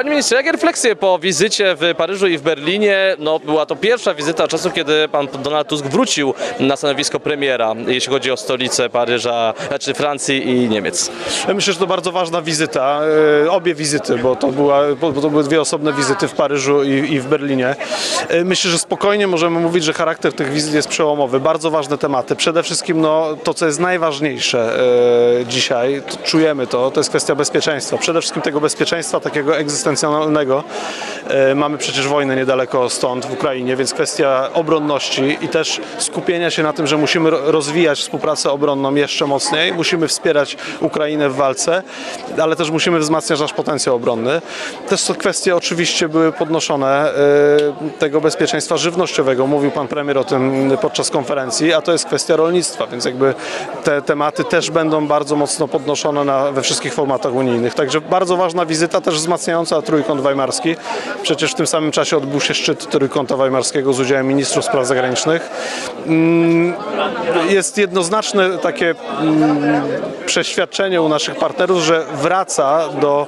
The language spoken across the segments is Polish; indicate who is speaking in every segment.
Speaker 1: Panie ministrze, jakie refleksje po wizycie w Paryżu i w Berlinie? No, była to pierwsza wizyta od czasu, kiedy pan Donald Tusk wrócił na stanowisko premiera, jeśli chodzi o stolicę Paryża, znaczy Francji i Niemiec.
Speaker 2: Myślę, że to bardzo ważna wizyta, e, obie wizyty, bo to, była, bo to były dwie osobne wizyty w Paryżu i, i w Berlinie. E, Myślę, że spokojnie możemy mówić, że charakter tych wizyt jest przełomowy, bardzo ważne tematy. Przede wszystkim no, to, co jest najważniejsze e, dzisiaj, to czujemy to, to jest kwestia bezpieczeństwa. Przede wszystkim tego bezpieczeństwa takiego egzystencjonalnego. E, Mamy przecież wojnę niedaleko stąd w Ukrainie, więc kwestia obronności i też skupienia się na tym, że musimy ro- rozwijać współpracę obronną jeszcze mocniej, musimy wspierać Ukrainę w walce, ale też musimy wzmacniać nasz potencjał obronny. Też te kwestie oczywiście były podnoszone e, tego bezpieczeństwa żywnościowego. Mówił pan premier o tym podczas konferencji, a to jest kwestia rolnictwa, więc jakby te tematy też będą bardzo mocno podnoszone na, we wszystkich formatach unijnych. Także bardzo ważna wizyta, też wzmacniająca Trójkąt Weimarski. Przecież w tym samym czasie odbył się szczyt Trójkąta Weimarskiego z udziałem ministrów spraw zagranicznych. Mm, Jest jednoznaczne takie mm, przeświadczenie u naszych partnerów, że wraca do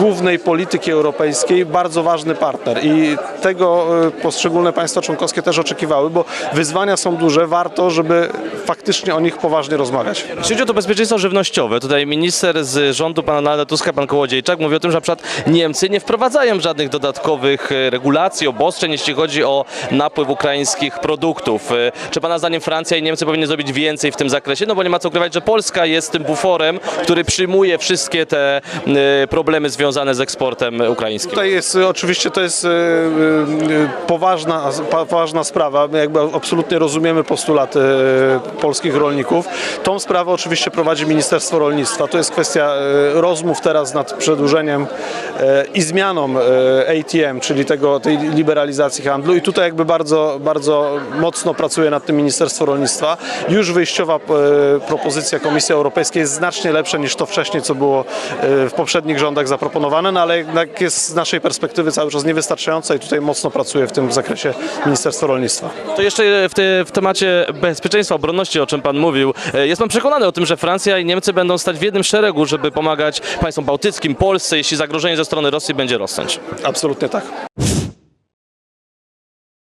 Speaker 2: głównej polityki europejskiej bardzo ważny partner i tego y, poszczególne państwa członkowskie też oczekiwały, bo wyzwania są duże, warto, żeby faktycznie o nich poważnie rozmawiać.
Speaker 1: Jeśli chodzi o to bezpieczeństwo żywnościowe, tutaj minister z rządu pana Donalda Tuska, pan Kołodziejczak, mówi o tym, że na przykład Niemcy nie wprowadzają żadnych dodatkowych e, regulacji, obostrzeń, jeśli chodzi o napływ ukraińskich produktów. E, Czy pana zdaniem Francja i Niemcy powinny zrobić więcej w tym zakresie? No bo nie ma co ukrywać, że Polska jest tym buforem, który przyjmuje wszystkie te e, problemy związane z eksportem ukraińskim.
Speaker 2: Tutaj jest oczywiście to jest poważna, poważna sprawa. My jakby absolutnie rozumiemy postulaty polskich rolników. Tą sprawę oczywiście prowadzi Ministerstwo Rolnictwa. To jest kwestia y, rozmów teraz nad przedłużeniem y, i zmianą y, ATM, czyli tego, tej liberalizacji handlu. I tutaj jakby bardzo, bardzo mocno pracuje nad tym Ministerstwo Rolnictwa. Już wyjściowa propozycja Komisji Europejskiej jest znacznie lepsza niż to wcześniej, co było w poprzednich rządach zaproponowane, no ale jednak jest z naszej perspektywy cały czas niewystarczająca i tutaj mocno pracuje w tym zakresie Ministerstwo Rolnictwa.
Speaker 1: To jeszcze w, te, w temacie bezpieczeństwa, obronności, o czym Pan mówił. E, Jest Pan przekonany o tym, że Francja i Niemcy będą stać w jednym szeregu, żeby pomagać państwom bałtyckim, Polsce, jeśli zagrożenie ze strony Rosji będzie rosnąć?
Speaker 2: Absolutnie tak.